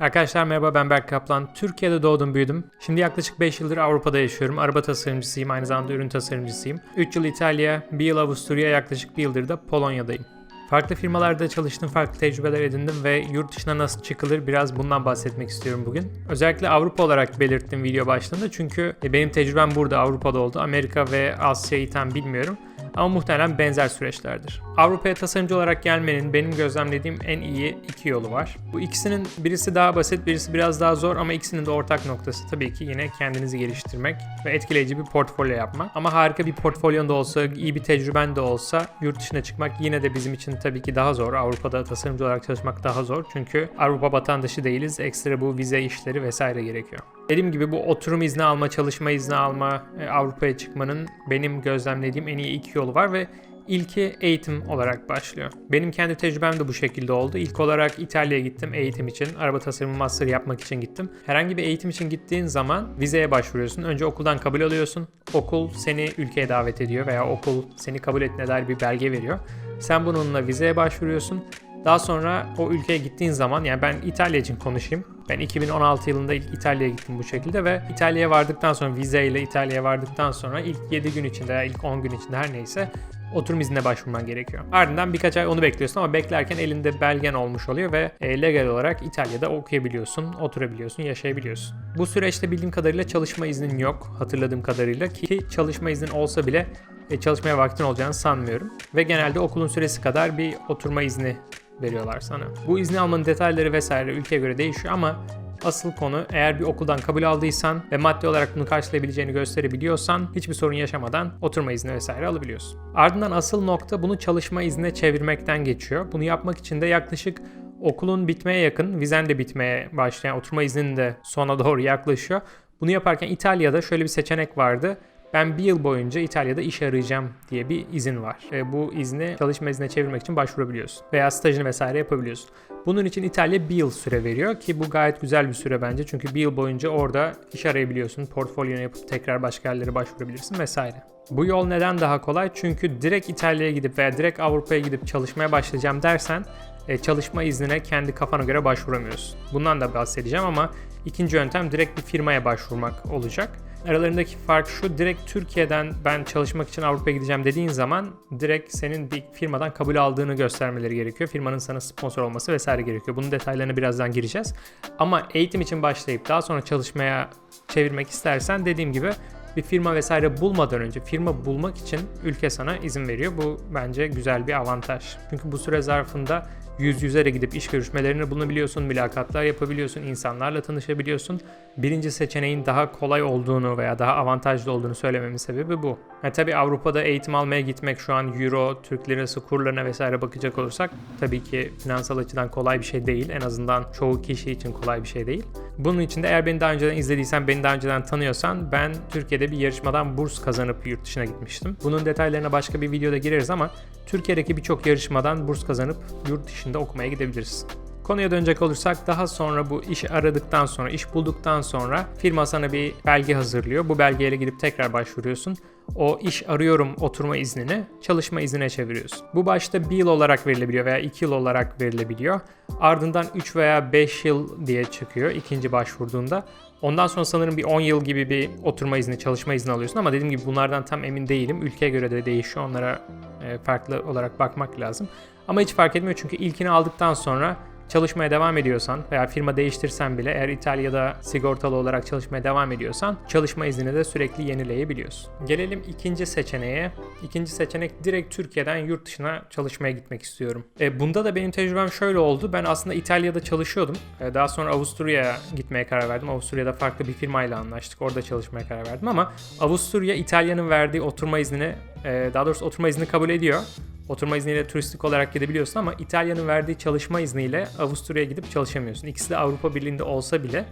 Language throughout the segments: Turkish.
Arkadaşlar merhaba ben Berk Kaplan. Türkiye'de doğdum büyüdüm. Şimdi yaklaşık 5 yıldır Avrupa'da yaşıyorum. Araba tasarımcısıyım, aynı zamanda ürün tasarımcısıyım. 3 yıl İtalya, 1 yıl Avusturya, yaklaşık 1 yıldır da Polonya'dayım. Farklı firmalarda çalıştım, farklı tecrübeler edindim ve yurt dışına nasıl çıkılır biraz bundan bahsetmek istiyorum bugün. Özellikle Avrupa olarak belirttim video başlığında çünkü e, benim tecrübem burada Avrupa'da oldu. Amerika ve Asya'yı tam bilmiyorum ama muhtemelen benzer süreçlerdir. Avrupa'ya tasarımcı olarak gelmenin benim gözlemlediğim en iyi iki yolu var. Bu ikisinin birisi daha basit, birisi biraz daha zor ama ikisinin de ortak noktası tabii ki yine kendinizi geliştirmek ve etkileyici bir portfolyo yapmak. Ama harika bir portfolyon da olsa, iyi bir tecrüben de olsa yurt dışına çıkmak yine de bizim için tabii ki daha zor. Avrupa'da tasarımcı olarak çalışmak daha zor. Çünkü Avrupa vatandaşı değiliz. Ekstra bu vize işleri vesaire gerekiyor. Dediğim gibi bu oturum izni alma, çalışma izni alma, e, Avrupa'ya çıkmanın benim gözlemlediğim en iyi iki yolu var ve ilki eğitim olarak başlıyor. Benim kendi tecrübem de bu şekilde oldu. İlk olarak İtalya'ya gittim eğitim için. Araba tasarımı master yapmak için gittim. Herhangi bir eğitim için gittiğin zaman vizeye başvuruyorsun. Önce okuldan kabul alıyorsun. Okul seni ülkeye davet ediyor veya okul seni kabul ettiğine dair bir belge veriyor. Sen bununla vizeye başvuruyorsun. Daha sonra o ülkeye gittiğin zaman yani ben İtalya için konuşayım. Ben 2016 yılında ilk İtalya'ya gittim bu şekilde ve İtalya'ya vardıktan sonra vizeyle İtalya'ya vardıktan sonra ilk 7 gün içinde ya ilk 10 gün içinde her neyse oturum iznine başvurman gerekiyor. Ardından birkaç ay onu bekliyorsun ama beklerken elinde belgen olmuş oluyor ve e, legal olarak İtalya'da okuyabiliyorsun, oturabiliyorsun, yaşayabiliyorsun. Bu süreçte bildiğim kadarıyla çalışma iznin yok hatırladığım kadarıyla ki çalışma iznin olsa bile e, çalışmaya vaktin olacağını sanmıyorum. Ve genelde okulun süresi kadar bir oturma izni veriyorlar sana. Bu izni almanın detayları vesaire ülkeye göre değişiyor ama asıl konu eğer bir okuldan kabul aldıysan ve maddi olarak bunu karşılayabileceğini gösterebiliyorsan hiçbir sorun yaşamadan oturma izni vesaire alabiliyorsun. Ardından asıl nokta bunu çalışma iznine çevirmekten geçiyor. Bunu yapmak için de yaklaşık okulun bitmeye yakın, vizen de bitmeye başlayan oturma izninin de sona doğru yaklaşıyor. Bunu yaparken İtalya'da şöyle bir seçenek vardı ben bir yıl boyunca İtalya'da iş arayacağım diye bir izin var. E, bu izni çalışma iznine çevirmek için başvurabiliyorsun. Veya stajını vesaire yapabiliyorsun. Bunun için İtalya bir yıl süre veriyor ki bu gayet güzel bir süre bence. Çünkü bir yıl boyunca orada iş arayabiliyorsun. Portfolyonu yapıp tekrar başka yerlere başvurabilirsin vesaire. Bu yol neden daha kolay? Çünkü direkt İtalya'ya gidip veya direkt Avrupa'ya gidip çalışmaya başlayacağım dersen e, çalışma iznine kendi kafana göre başvuramıyorsun. Bundan da bahsedeceğim ama ikinci yöntem direkt bir firmaya başvurmak olacak. Aralarındaki fark şu, direkt Türkiye'den ben çalışmak için Avrupa'ya gideceğim dediğin zaman direkt senin bir firmadan kabul aldığını göstermeleri gerekiyor. Firmanın sana sponsor olması vesaire gerekiyor. Bunun detaylarına birazdan gireceğiz. Ama eğitim için başlayıp daha sonra çalışmaya çevirmek istersen dediğim gibi bir firma vesaire bulmadan önce firma bulmak için ülke sana izin veriyor. Bu bence güzel bir avantaj. Çünkü bu süre zarfında yüz yüze de gidip iş görüşmelerini bulunabiliyorsun, mülakatlar yapabiliyorsun, insanlarla tanışabiliyorsun. Birinci seçeneğin daha kolay olduğunu veya daha avantajlı olduğunu söylememin sebebi bu. Yani tabii Avrupa'da eğitim almaya gitmek şu an Euro, Türk Lirası kurlarına vesaire bakacak olursak tabii ki finansal açıdan kolay bir şey değil. En azından çoğu kişi için kolay bir şey değil. Bunun için de eğer beni daha önceden izlediysen, beni daha önceden tanıyorsan ben Türkiye'de bir yarışmadan burs kazanıp yurt dışına gitmiştim. Bunun detaylarına başka bir videoda gireriz ama Türkiye'deki birçok yarışmadan burs kazanıp yurt dışında okumaya gidebilirsin. Konuya dönecek olursak daha sonra bu iş aradıktan sonra, iş bulduktan sonra firma sana bir belge hazırlıyor. Bu belgeyle gidip tekrar başvuruyorsun. O iş arıyorum oturma iznini çalışma iznine çeviriyorsun. Bu başta bir yıl olarak verilebiliyor veya iki yıl olarak verilebiliyor. Ardından 3 veya 5 yıl diye çıkıyor ikinci başvurduğunda. Ondan sonra sanırım bir 10 yıl gibi bir oturma izni, çalışma izni alıyorsun ama dediğim gibi bunlardan tam emin değilim. Ülkeye göre de değişiyor. Onlara e, farklı olarak bakmak lazım. Ama hiç fark etmiyor çünkü ilkini aldıktan sonra çalışmaya devam ediyorsan veya firma değiştirsen bile eğer İtalya'da sigortalı olarak çalışmaya devam ediyorsan çalışma iznini de sürekli yenileyebiliyorsun. Gelelim ikinci seçeneğe. İkinci seçenek direkt Türkiye'den yurt dışına çalışmaya gitmek istiyorum. E, bunda da benim tecrübem şöyle oldu. Ben aslında İtalya'da çalışıyordum. E, daha sonra Avusturya'ya gitmeye karar verdim. Avusturya'da farklı bir firmayla anlaştık. Orada çalışmaya karar verdim ama Avusturya İtalya'nın verdiği oturma iznini e, daha doğrusu oturma izni kabul ediyor. Oturma izniyle turistik olarak gidebiliyorsun ama İtalya'nın verdiği çalışma izniyle Avusturya'ya gidip çalışamıyorsun. İkisi de Avrupa Birliği'nde olsa bile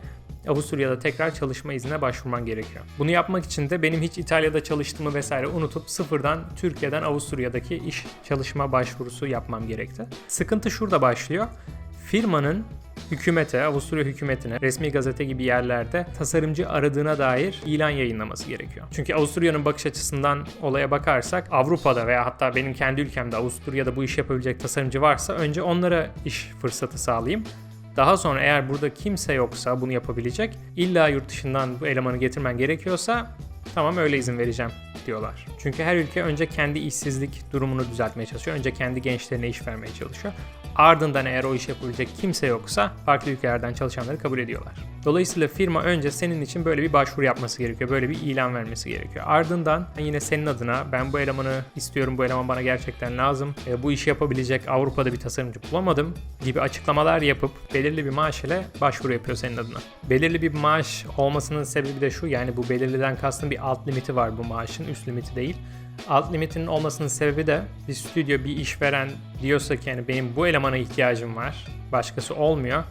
Avusturya'da tekrar çalışma iznine başvurman gerekiyor. Bunu yapmak için de benim hiç İtalya'da çalıştığımı vesaire unutup sıfırdan Türkiye'den Avusturya'daki iş çalışma başvurusu yapmam gerekti. Sıkıntı şurada başlıyor. Firmanın hükümete, Avusturya hükümetine, resmi gazete gibi yerlerde tasarımcı aradığına dair ilan yayınlaması gerekiyor. Çünkü Avusturya'nın bakış açısından olaya bakarsak Avrupa'da veya hatta benim kendi ülkemde Avusturya'da bu iş yapabilecek tasarımcı varsa önce onlara iş fırsatı sağlayayım. Daha sonra eğer burada kimse yoksa bunu yapabilecek, illa yurt dışından bu elemanı getirmen gerekiyorsa tamam öyle izin vereceğim diyorlar. Çünkü her ülke önce kendi işsizlik durumunu düzeltmeye çalışıyor. Önce kendi gençlerine iş vermeye çalışıyor. Ardından eğer o iş yapabilecek kimse yoksa farklı ülkelerden çalışanları kabul ediyorlar. Dolayısıyla firma önce senin için böyle bir başvuru yapması gerekiyor. Böyle bir ilan vermesi gerekiyor. Ardından yine senin adına ben bu elemanı istiyorum, bu eleman bana gerçekten lazım, e, bu işi yapabilecek Avrupa'da bir tasarımcı bulamadım gibi açıklamalar yapıp belirli bir maaş ile başvuru yapıyor senin adına. Belirli bir maaş olmasının sebebi de şu yani bu belirliden kastım bir alt limiti var bu maaşın üst limiti değil. Alt limitinin olmasının sebebi de bir stüdyo bir işveren diyorsa ki yani benim bu elemana ihtiyacım var. Başkası olmuyor.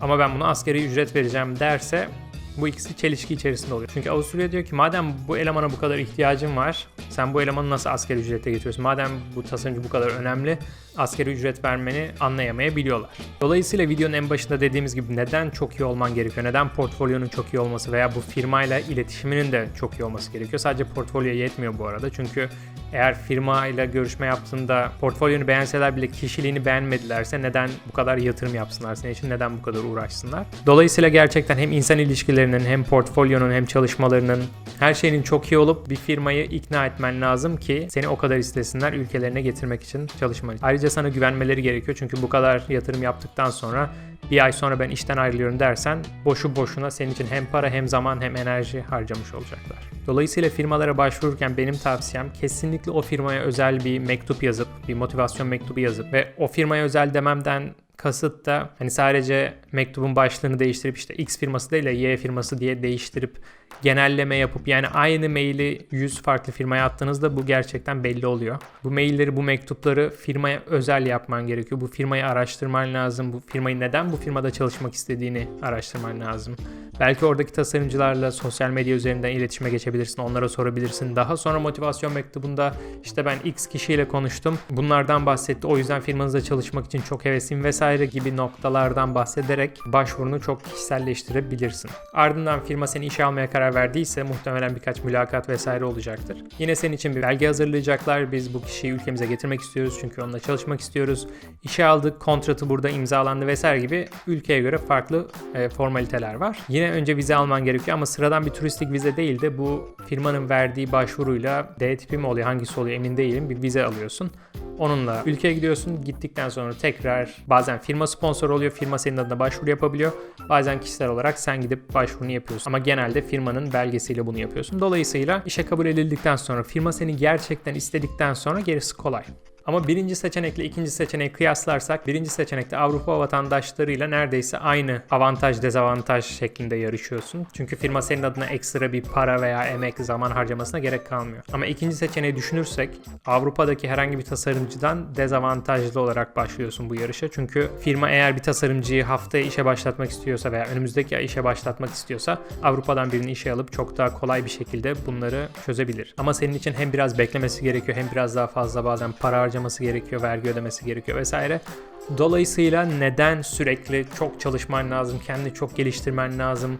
Ama ben buna askeri ücret vereceğim derse bu ikisi çelişki içerisinde oluyor. Çünkü Avusturya diyor ki madem bu elemana bu kadar ihtiyacın var, sen bu elemanı nasıl askeri ücrete getiriyorsun? Madem bu tasarımcı bu kadar önemli, askeri ücret vermeni anlayamayabiliyorlar. Dolayısıyla videonun en başında dediğimiz gibi neden çok iyi olman gerekiyor? Neden portfolyonun çok iyi olması veya bu firmayla iletişiminin de çok iyi olması gerekiyor? Sadece portfolyo yetmiyor bu arada. Çünkü eğer firma ile görüşme yaptığında portfolyonu beğenseler bile kişiliğini beğenmedilerse neden bu kadar yatırım yapsınlar senin için? Neden bu kadar uğraşsınlar? Dolayısıyla gerçekten hem insan ilişkilerinin hem portfolyonun hem çalışmalarının her şeyinin çok iyi olup bir firmayı ikna etmen lazım ki seni o kadar istesinler ülkelerine getirmek için çalışman. Ayrıca sana güvenmeleri gerekiyor çünkü bu kadar yatırım yaptıktan sonra bir ay sonra ben işten ayrılıyorum dersen boşu boşuna senin için hem para hem zaman hem enerji harcamış olacaklar. Dolayısıyla firmalara başvururken benim tavsiyem kesinlikle o firmaya özel bir mektup yazıp, bir motivasyon mektubu yazıp ve o firmaya özel dememden kasıt da hani sadece mektubun başlığını değiştirip işte X firması değil de Y firması diye değiştirip genelleme yapıp yani aynı maili 100 farklı firmaya attığınızda bu gerçekten belli oluyor. Bu mailleri, bu mektupları firmaya özel yapman gerekiyor. Bu firmayı araştırman lazım. Bu firmayı neden bu firmada çalışmak istediğini araştırman lazım. Belki oradaki tasarımcılarla sosyal medya üzerinden iletişime geçebilirsin. Onlara sorabilirsin. Daha sonra motivasyon mektubunda işte ben X kişiyle konuştum. Bunlardan bahsetti. O yüzden firmanızda çalışmak için çok hevesliyim vesaire gibi noktalardan bahsederek başvurunu çok kişiselleştirebilirsin. Ardından firma seni işe almaya karar verdiyse muhtemelen birkaç mülakat vesaire olacaktır. Yine senin için bir belge hazırlayacaklar. Biz bu kişiyi ülkemize getirmek istiyoruz çünkü onunla çalışmak istiyoruz. İşe aldık, kontratı burada imzalandı vesaire gibi ülkeye göre farklı e, formaliteler var. Yine önce vize alman gerekiyor ama sıradan bir turistik vize değil de bu firmanın verdiği başvuruyla D tipi mi oluyor hangisi oluyor emin değilim bir vize alıyorsun. Onunla ülkeye gidiyorsun. Gittikten sonra tekrar bazen firma sponsor oluyor. Firma senin adına başvuru yapabiliyor. Bazen kişisel olarak sen gidip başvurunu yapıyorsun. Ama genelde firmanın belgesiyle bunu yapıyorsun. Dolayısıyla işe kabul edildikten sonra firma seni gerçekten istedikten sonra gerisi kolay. Ama birinci seçenekle ikinci seçeneği kıyaslarsak birinci seçenekte Avrupa vatandaşlarıyla neredeyse aynı avantaj dezavantaj şeklinde yarışıyorsun. Çünkü firma senin adına ekstra bir para veya emek zaman harcamasına gerek kalmıyor. Ama ikinci seçeneği düşünürsek Avrupa'daki herhangi bir tasarımcıdan dezavantajlı olarak başlıyorsun bu yarışa. Çünkü firma eğer bir tasarımcıyı haftaya işe başlatmak istiyorsa veya önümüzdeki ay işe başlatmak istiyorsa Avrupa'dan birini işe alıp çok daha kolay bir şekilde bunları çözebilir. Ama senin için hem biraz beklemesi gerekiyor hem biraz daha fazla bazen para harcaması harcaması gerekiyor, vergi ödemesi gerekiyor vesaire. Dolayısıyla neden sürekli çok çalışman lazım, kendini çok geliştirmen lazım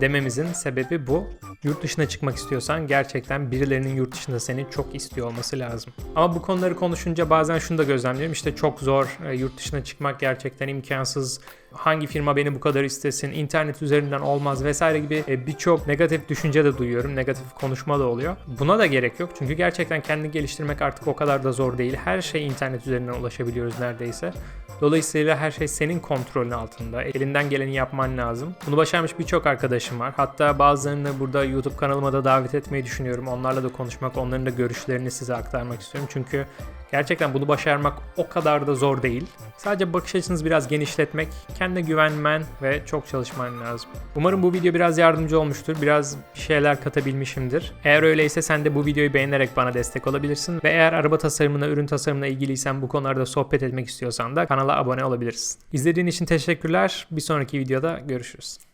dememizin sebebi bu. Yurt dışına çıkmak istiyorsan gerçekten birilerinin yurt dışında seni çok istiyor olması lazım. Ama bu konuları konuşunca bazen şunu da gözlemliyorum. İşte çok zor, e, yurt dışına çıkmak gerçekten imkansız. Hangi firma beni bu kadar istesin, internet üzerinden olmaz vesaire gibi e, birçok negatif düşünce de duyuyorum. Negatif konuşma da oluyor. Buna da gerek yok. Çünkü gerçekten kendini geliştirmek artık o kadar da zor değil. Her şey internet üzerinden ulaşabiliyoruz neredeyse. Dolayısıyla her şey senin kontrolün altında. Elinden geleni yapman lazım. Bunu başarmış birçok arkadaşım var. Hatta bazılarını burada YouTube kanalıma da davet etmeyi düşünüyorum. Onlarla da konuşmak, onların da görüşlerini size aktarmak istiyorum. Çünkü gerçekten bunu başarmak o kadar da zor değil. Sadece bakış açınızı biraz genişletmek, kendine güvenmen ve çok çalışman lazım. Umarım bu video biraz yardımcı olmuştur. Biraz bir şeyler katabilmişimdir. Eğer öyleyse sen de bu videoyu beğenerek bana destek olabilirsin. Ve eğer araba tasarımına, ürün tasarımına ilgiliysen bu konularda sohbet etmek istiyorsan da kanala abone olabilirsin. İzlediğin için teşekkürler. Bir sonraki videoda görüşürüz.